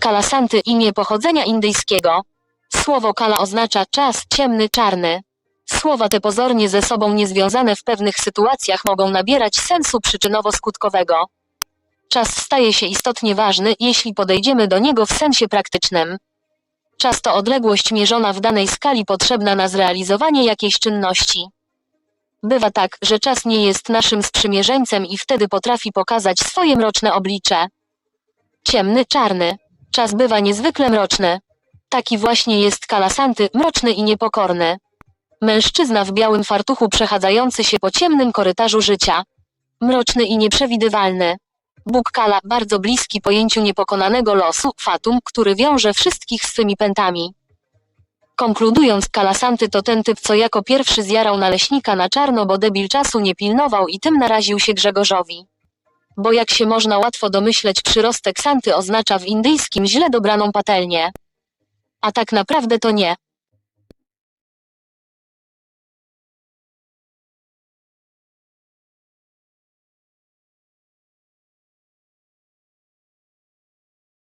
Kalasanty imię pochodzenia indyjskiego. Słowo kala oznacza czas ciemny, czarny. Słowa te pozornie ze sobą niezwiązane w pewnych sytuacjach mogą nabierać sensu przyczynowo-skutkowego. Czas staje się istotnie ważny, jeśli podejdziemy do niego w sensie praktycznym. Czas to odległość mierzona w danej skali potrzebna na zrealizowanie jakiejś czynności. Bywa tak, że czas nie jest naszym sprzymierzeńcem i wtedy potrafi pokazać swoje mroczne oblicze. Ciemny, czarny. Czas bywa niezwykle mroczny. Taki właśnie jest Kalasanty, mroczny i niepokorny. Mężczyzna w białym fartuchu przechadzający się po ciemnym korytarzu życia. Mroczny i nieprzewidywalny. Bóg Kala, bardzo bliski pojęciu niepokonanego losu, fatum, który wiąże wszystkich swymi pętami. Konkludując, Kalasanty to ten typ, co jako pierwszy zjarał naleśnika na czarno, bo debil czasu nie pilnował i tym naraził się Grzegorzowi. Bo jak się można łatwo domyśleć, przyrostek Santy oznacza w indyjskim źle dobraną patelnię. A tak naprawdę to nie.